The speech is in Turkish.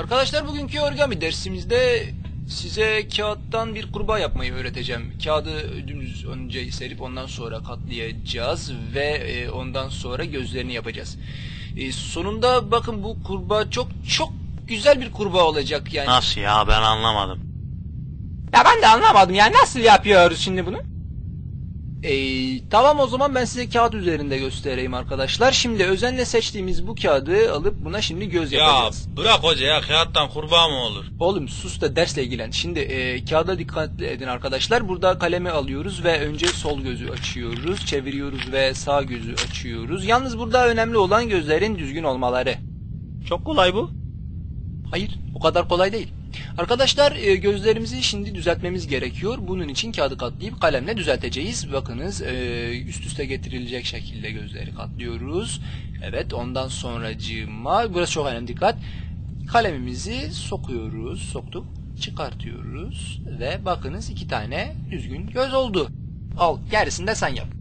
Arkadaşlar bugünkü origami dersimizde size kağıttan bir kurbağa yapmayı öğreteceğim. Kağıdı dümdüz önce serip ondan sonra katlayacağız ve e, ondan sonra gözlerini yapacağız. E, sonunda bakın bu kurbağa çok çok güzel bir kurbağa olacak yani. Nasıl ya ben anlamadım. Ya ben de anlamadım yani nasıl yapıyoruz şimdi bunu? Ee, tamam o zaman ben size kağıt üzerinde göstereyim arkadaşlar. Şimdi özenle seçtiğimiz bu kağıdı alıp buna şimdi göz Ya yapacağız. bırak hoca ya kağıttan kurbağa mı olur? Oğlum sus da dersle ilgilen. Şimdi e, kağıda dikkatli edin arkadaşlar. Burada kalemi alıyoruz ve önce sol gözü açıyoruz. Çeviriyoruz ve sağ gözü açıyoruz. Yalnız burada önemli olan gözlerin düzgün olmaları. Çok kolay bu. Hayır, o kadar kolay değil. Arkadaşlar e, gözlerimizi şimdi düzeltmemiz gerekiyor. Bunun için kağıdı katlayıp kalemle düzelteceğiz. Bakınız e, üst üste getirilecek şekilde gözleri katlıyoruz. Evet ondan sonracığıma burası çok önemli dikkat. Kalemimizi sokuyoruz. Soktuk. Çıkartıyoruz. Ve bakınız iki tane düzgün göz oldu. Al gerisini de sen yap.